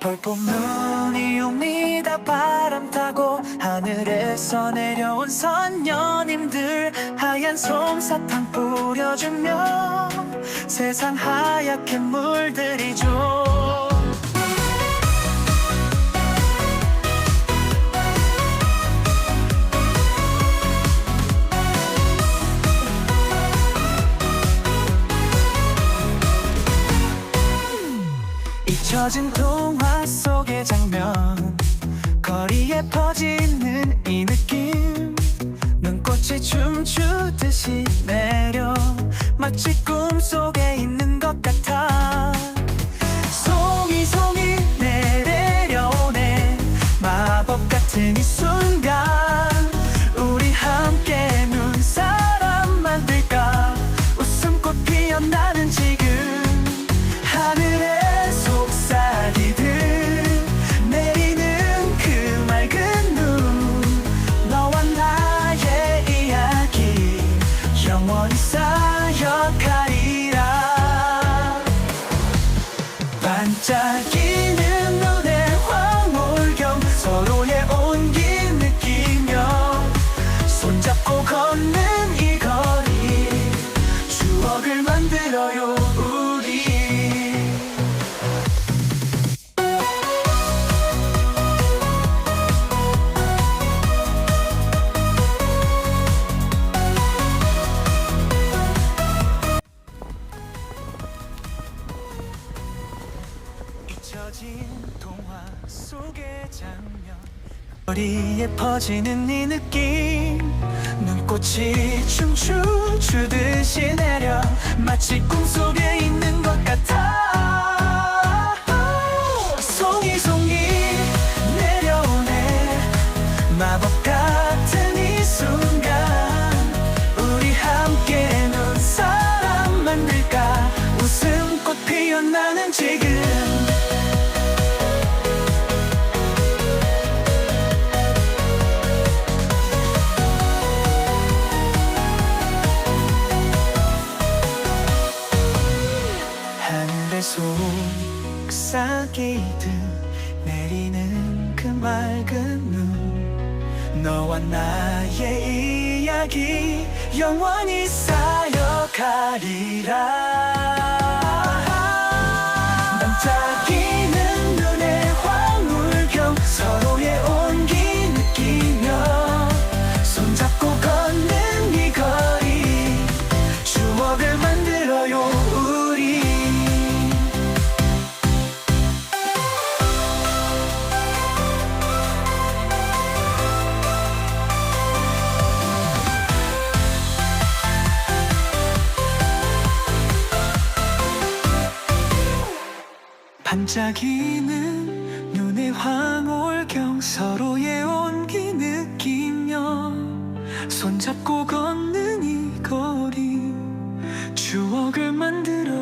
볼봄 눈이 옵니다. 바람 타고 하늘에서 내려온 선녀님들. 하얀 솜사탕 뿌려주며 세상 하얗게 물들이죠 잊혀진 동화 속의 장면. 거리에 퍼지는 이 느낌. 눈꽃이 춤추듯이 내려. 마치 꿈속에 있는 것 같아 반짝이 잊혀진 동화 속의 장면. 거리에 퍼지는 이 느낌. 눈꽃이 춤추듯이 내려 마치 꿈속에 있는 것 같아. 송이 송이 내려오네. 마법 같은 이 순간 우리 함께 눈사람 만들까? 웃음꽃 피어나는 지금 하늘에 속삭이듯 내리는 그 맑은 눈. 너와 나의 이야기 영원히 쌓여가리라 반짝이는 눈의 황홀경 서로의 온기 느끼며 손잡고 걷는 이 거리 추억을 만들어